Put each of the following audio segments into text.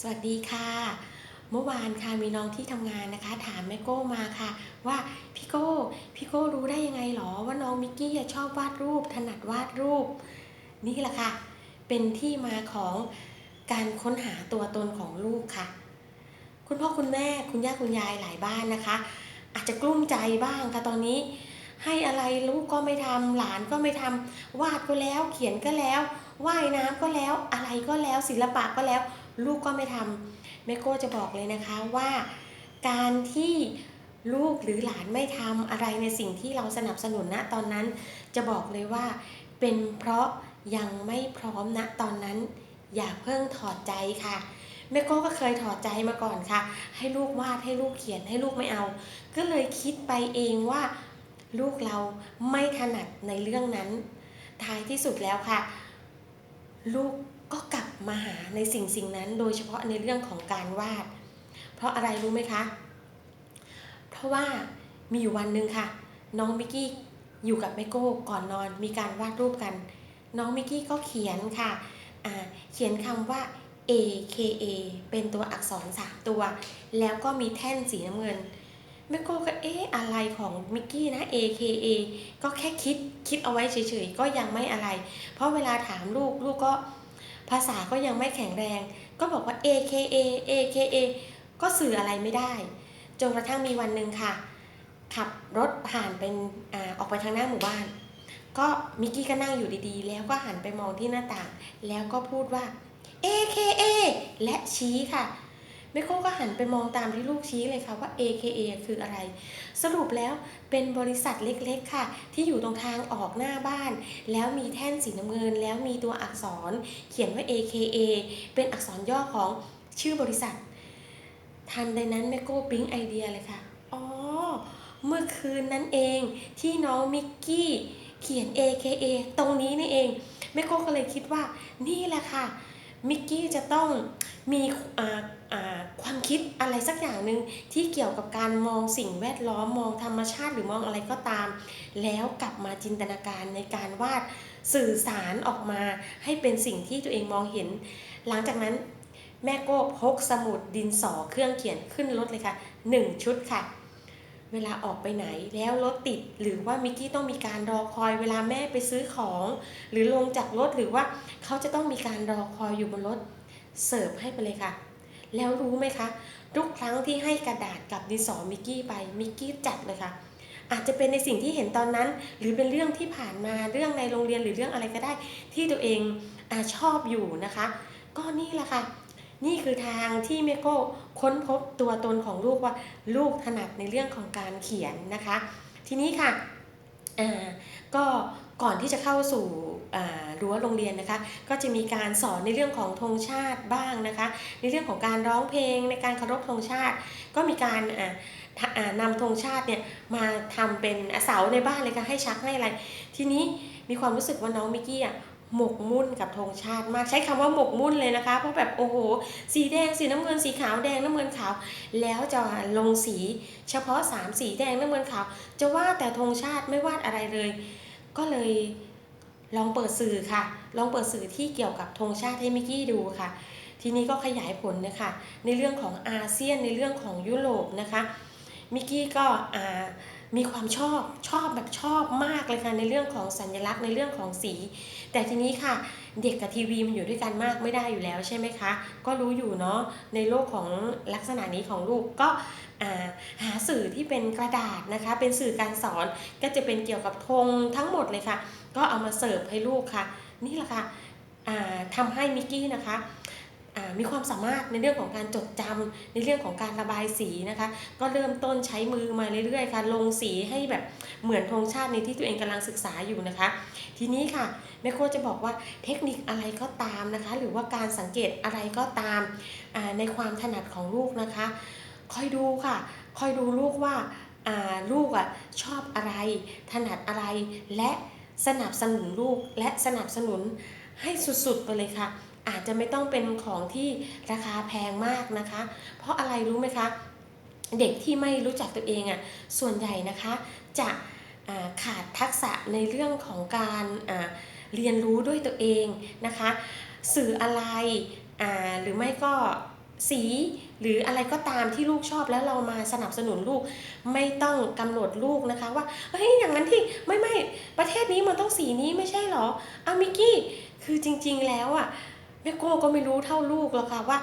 สวัสดีค่ะ เมื่อวานค่ะมีน้องที่ทำงานนะคะ ถามแม่โก้มาค่ะ ว่าพี่โก้พี่โก้รู้ได้ยังไงหรอว่าน้องมิกกี้ชอบวาดรูป ถนัดวาดรูป นี่แหละค่ะ เป็นที่มาของการค้นหาตัวตนของลูกค่ะ คุณพ่อคุณแม่คุณย่าคุณยายหลายบ้านนะคะ อาจจะกลุ้มใจบ้างค่ะตอนนี้ ให้อะไรลูกก็ไม่ทำหลานก็ไม่ทำวาดก็แล้ว เขียนก็แล้วว่ายน้ำก็แล้วอะไรก็แล้วศิลปะก็แล้ว ลูกก็ไม่ทำแม่โก้จะบอกเลยนะคะว่า การที่ลูกหรือหลานไม่ทำอะไรในสิ่งที่เราสนับสนุนณตอนนั้น จะบอกเลยว่า เป็นเพราะยังไม่พร้อมณตอนนั้น อย่าเพิ่งถอดใจค่ะแม่โก้ก็เคยถอดใจมาก่อนค่ะ ให้ลูกวาดให้ลูกเขียนให้ลูกไม่เอา ก็เลยคิดไปเองว่า ลูกเราไม่ถนัดในเรื่องนั้น ท้ายที่สุดแล้วค่ะ ลูกก็กลับ มาหาในสิ่งสิ่งนั้น โดยเฉพาะในเรื่องของการวาด เพราะอะไรรู้ไหมคะ เพราะว่ามีอยู่วันหนึ่งค่ะ น้องมิกกี้อยู่กับแม่โก้ก่อนนอนมีการวาดรูปกัน น้องมิกกี้ก็เขียนค่ะอ่าเขียนคำว่า A K A เป็นตัวอักษรสามตัว แล้วก็มีแท่นสีน้ำเงินแม่โก้ก็เอ๊ะอะไรของมิกกี้นะ A K A ก็แค่คิดคิดเอาไว้เฉยๆ ก็ยังไม่อะไร เพราะเวลาถามลูกลูกก็ ภาษาก็ยังไม่แข็งแรง ก็บอกว่า A K A A K A ก็สื่ออะไรไม่ได้ จนกระทั่งมีวันหนึ่งค่ะ ขับรถผ่านเป็นอาออกไปทางหน้าหมู่บ้าน ก็มิกกี้ก็นั่งอยู่ดีๆ แล้วก็หันไปมองที่หน้าต่าง แล้วก็พูดว่า A K A และชี้ค่ะ แม่โก้ก็หันไปมองตามที่ลูกชี้เลยค่ะว่า AKA คืออะไร สรุปแล้วเป็นบริษัทเล็กๆค่ะ ที่อยู่ตรงทางออกหน้าบ้าน แล้วมีแท่นสีน้ำเงิน แล้วมีตัวอักษร เขียนว่า AKA เป็นอักษรย่อของชื่อบริษัท ทันใดนั้นแม่โก้ปิ๊งไอเดียเลยค่ะ อ๋อ เมื่อคืนนั้นเองที่น้องมิกกี้เขียน AKA ตรงนี้นี่เองแม่โก้ก็เลยคิดว่านี่แหละค่ะมิกกี้จะต้อง มีความคิดอะไรสักอย่างหนึ่งที่เกี่ยวกับการมองสิ่งแวดล้อมมองธรรมชาติหรือมองอะไรก็ตาม แล้วกลับมาจินตนาการในการวาดสื่อสารออกมาให้เป็นสิ่งที่ตัวเองมองเห็น หลังจากนั้นแม่โก้พกสมุดดินสอเครื่องเขียนขึ้นรถเลยค่ะหนึ่งชุดค่ะ เวลาออกไปไหนแล้วรถติดหรือว่ามิกกี้ต้องมีการรอคอยเวลาแม่ไปซื้อของ หรือลงจากรถหรือว่าเขาจะต้องมีการรอคอยอยู่บนรถ เสิร์ฟให้ไปเลยค่ะ แล้วรู้ไหมคะ ทุกครั้งที่ให้กระดาษกับดินสอมิกกี้ไปมิกกี้จัดเลยค่ะ อาจจะเป็นในสิ่งที่เห็นตอนนั้น หรือเป็นเรื่องที่ผ่านมาเรื่องในโรงเรียนหรือเรื่องอะไรก็ได้ ที่ตัวเองอชอบอยู่นะคะ ก็นี่แหละค่ะนี่คือทางที่เมโก้ค้นพบตัวตนของลูกว่า ลูกถนัดในเรื่องของการเขียนนะคะ ทีนี้ค่ะก็ก่อนที่จะเข้าสู่ รั้วโรงเรียนนะคะ ก็จะมีการสอนในเรื่องของธงชาติบ้างนะคะ ในเรื่องของการร้องเพลงในการเคารพธงชาติ ก็มีการอ่าทะอ่านำธงชาติเนี่ยมาทำเป็นเสาในบ้านเลยค่ะให้ชักให้อะไร ทีนี้มีความรู้สึกว่าน้องมิกกี้อะหมกมุ่นกับธงชาติมากใช้คำว่าหมกมุ่นเลยนะคะ เพราะแบบโอ้โห สีแดงสีน้ำเงินสีขาวแดงน้ำเงินขาว แล้วจะลงสีเฉพาะสามสีแดงน้ำเงินขาว จะวาดแต่ธงชาติไม่วาดอะไรเลย ก็เลย ลองเปิดสื่อค่ะ ลองเปิดสื่อที่เกี่ยวกับธงชาติให้มิกกี้ดูค่ะ ทีนี้ก็ขยายผลนะคะ ในเรื่องของอาเซียนในเรื่องของยุโรปนะคะ มิกกี้ก็อ่า มีความชอบชอบแบบชอบมากเลยค่ะในเรื่องของสัญลักษณ์ในเรื่องของสี แต่ทีนี้ค่ะเด็กกับทีวีมันอยู่ด้วยกันมากไม่ได้อยู่แล้วใช่ไหมคะ ก็รู้อยู่เนาะในโลกของลักษณะนี้ของลูกก็หาสื่อที่เป็นกระดาษนะคะ เป็นสื่อการสอนก็จะเป็นเกี่ยวกับธงทั้งหมดเลยค่ะ ก็เอามาเสิร์ฟให้ลูกค่ะ นี่แหละค่ะทำให้มิกกี้นะคะ มีความสามารถในเรื่องของการจดจำในเรื่องของการระบายสีนะคะ ก็เริ่มต้นใช้มือมาเรื่อยๆค่ะลงสีให้แบบเหมือนธงชาติในที่ตัวเองกำลังศึกษาอยู่นะคะ ทีนี้ค่ะแม่โคจะบอกว่าเทคนิคอะไรก็ตามนะคะ หรือว่าการสังเกตอะไรก็ตามในความถนัดของลูกนะคะคอยดูค่ะคอยดูลูกว่าอ่าลูกอะชอบอะไร ถนัดอะไรและสนับสนุนลูกและสนับสนุนให้สุดๆไปเลยค่ะ อาจจะไม่ต้องเป็นของที่ราคาแพงมากนะคะ เพราะอะไรรู้ไหมคะ เด็กที่ไม่รู้จักตัวเองอะส่วนใหญ่นะคะ จะขาดทักษะในเรื่องของการเรียนรู้ด้วยตัวเองนะคะ สื่ออะไรอ่าหรือไม่ก็สีหรืออะไรก็ตามที่ลูกชอบแล้วเรามาสนับสนุนลูกไม่ต้องกำหนดลูกนะคะว่าเฮ้ยอย่างนั้นที่ไม่ไม่ประเทศนี้มันต้องสีนี้ไม่ใช่หรออามิกกี้คือจริงๆแล้วอะ แม่โก้ก็ไม่รู้เท่าลูกหรอกค่ะว่า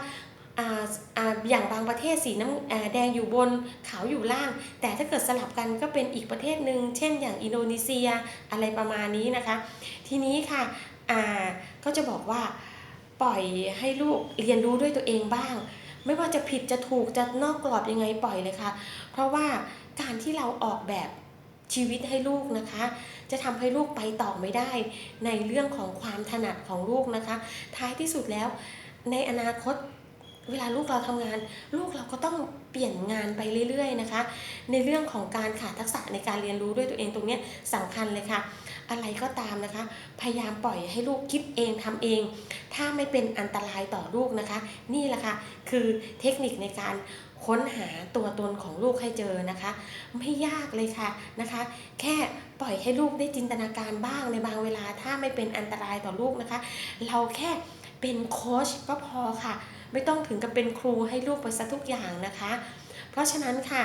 อย่างบางประเทศสีน้ำแดงอยู่บนขาวอยู่ล่าง แต่ถ้าเกิดสลับกันก็เป็นอีกประเทศหนึ่งเช่นอย่างอินโดนีเซียอะไรประมาณนี้นะคะ ทีนี้ค่ะก็จะบอกว่าปล่อยให้ลูกเรียนรู้ด้วยตัวเองบ้าง ไม่ว่าจะผิดจะถูกจะนอกกรอบยังไงปล่อยเลยค่ะ เพราะว่าการที่เราออกแบบ ชีวิตให้ลูกนะคะ จะทำให้ลูกไปต่อไม่ได้ ในเรื่องของความถนัดของลูกนะคะ ท้ายที่สุดแล้ว ในอนาคตเวลาลูกเราทำงาน ลูกเราก็ต้องเปลี่ยนงานไปเรื่อย ๆ นะคะ ในเรื่องของการขาดทักษะในการเรียนรู้ด้วยตัวเองตรงนี้ยสำคัญเลยค่ะ อะไรก็ตามนะคะ พยายามปล่อยให้ลูกคิดเองทำเอง ถ้าไม่เป็นอันตรายต่อลูกนะคะ นี่แหละค่ะคือเทคนิคในการค้นหาตัวตนของลูกให้เจอนะคะ ไม่ยากเลยค่ะนะคะ แค่ปล่อยให้ลูกได้จินตนาการบ้างในบางเวลา ถ้าไม่เป็นอันตรายต่อลูกนะคะ เราแค่เป็นโค้ชก็พอค่ะ ไม่ต้องถึงกับเป็นครูให้ลูกไปซะทุกอย่างนะคะ เพราะฉะนั้นค่ะ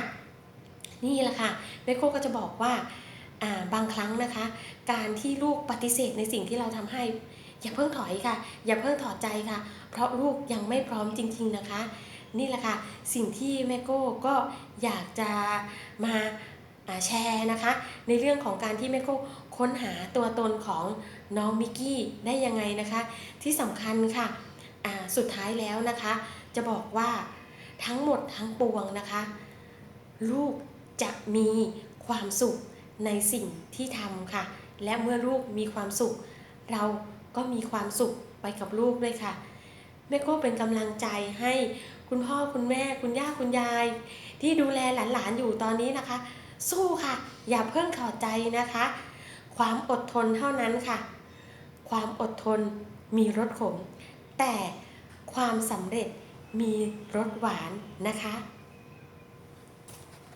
นี่แหละค่ะแม่โคก็จะบอกว่า บางครั้งนะคะ การที่ลูกปฏิเสธในสิ่งที่เราทำให้ อย่าเพิ่งถอยค่ะ อย่าเพิ่งถอดใจค่ะ เพราะลูกยังไม่พร้อมจริง ๆนะคะ นี่แหละค่ะสิ่งที่แม่โก้ก็อยากจะมาแชร์นะคะ ในเรื่องของการที่แม่โก้ค้นหาตัวตนของน้องมิกกี้ได้ยังไงนะคะ ที่สำคัญค่ะสุดท้ายแล้วนะคะ จะบอกว่าทั้งหมดทั้งปวงนะคะ ลูกจะมีความสุข ในสิ่งที่ทำค่ะ และเมื่อลูกมีความสุข เราก็มีความสุขไปกับลูกด้วยค่ะแม่โก้เป็นกำลังใจให้คุณพ่อคุณแม่คุณย่าคุณยาย ที่ดูแลหลานๆอยู่ตอนนี้นะคะ สู้ค่ะ อย่าเพิ่งถอดใจนะคะ ความอดทนเท่านั้นค่ะ ความอดทนมีรสขม แต่ความสำเร็จมีรสหวานนะคะ